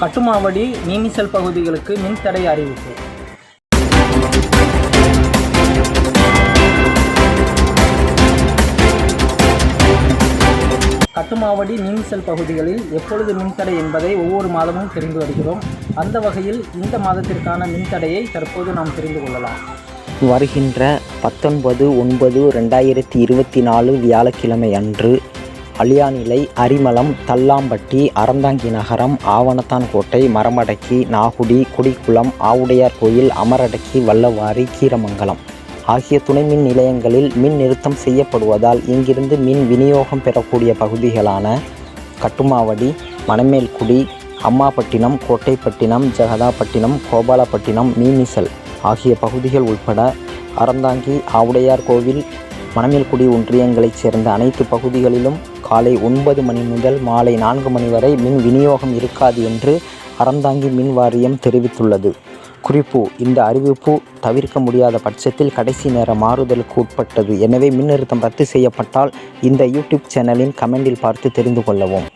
கட்டுமாவடி நீமிசல் பகுதிகளுக்கு மின்தடை அறிவிப்பு. கட்டுமாவடி நீமிசல் பகுதிகளில் எப்பொழுது மின்தடை என்பதை ஒவ்வொரு மாதமும் தெரிந்து வருகிறோம். அந்த வகையில் இந்த மாதத்திற்கான மின்தடையை தற்போது நாம் தெரிந்து கொள்ளலாம். வருகின்ற பத்தொன்பது ஒன்பது ரெண்டாயிரத்தி இருபத்தி நாலு வியாழக்கிழமை அன்று அழியாநிலை அரிமளம் தல்லாம்பட்டி அறந்தாங்கி நகரம் ஆவணத்தான் கோட்டை மரமடக்கி நாகுடி குடிக்குளம் ஆவுடையார் கோயில் அமரடக்கி வல்லவாரி கீரமங்கலம். ஆகிய துணை மின் நிலையங்களில் மின் நிறுத்தம் செய்யப்படுவதால் இங்கிருந்து மின் விநியோகம் பெறக்கூடிய பகுதிகளான கட்டுமாவடி மணமேல்குடி அம்மாப்பட்டினம் கோட்டைப்பட்டினம் ஜெகதாப்பட்டினம் கோபாலப்பட்டினம் மீமிசல் ஆகிய பகுதிகள் உட்பட அறந்தாங்கி ஆவுடையார் கோவில் மணமேல்குடி ஒன்றியங்களைச் சேர்ந்த அனைத்து பகுதிகளிலும் காலை ஒன்பது மணி முதல் மாலை நான்கு மணி வரை மின் விநியோகம் இருக்காது என்று அறந்தாங்கி மின் வாரியம் தெரிவித்துள்ளது. குறிப்பு இந்த அறிவிப்பு தவிர்க்க முடியாத பட்சத்தில் கடைசி நேர மாறுதலுக்கு உட்பட்டது. எனவே மின்னிறுத்தம் ரத்து செய்யப்பட்டால் இந்த யூடியூப் சேனலின் கமெண்டில் பார்த்து தெரிந்து கொள்ளவும்.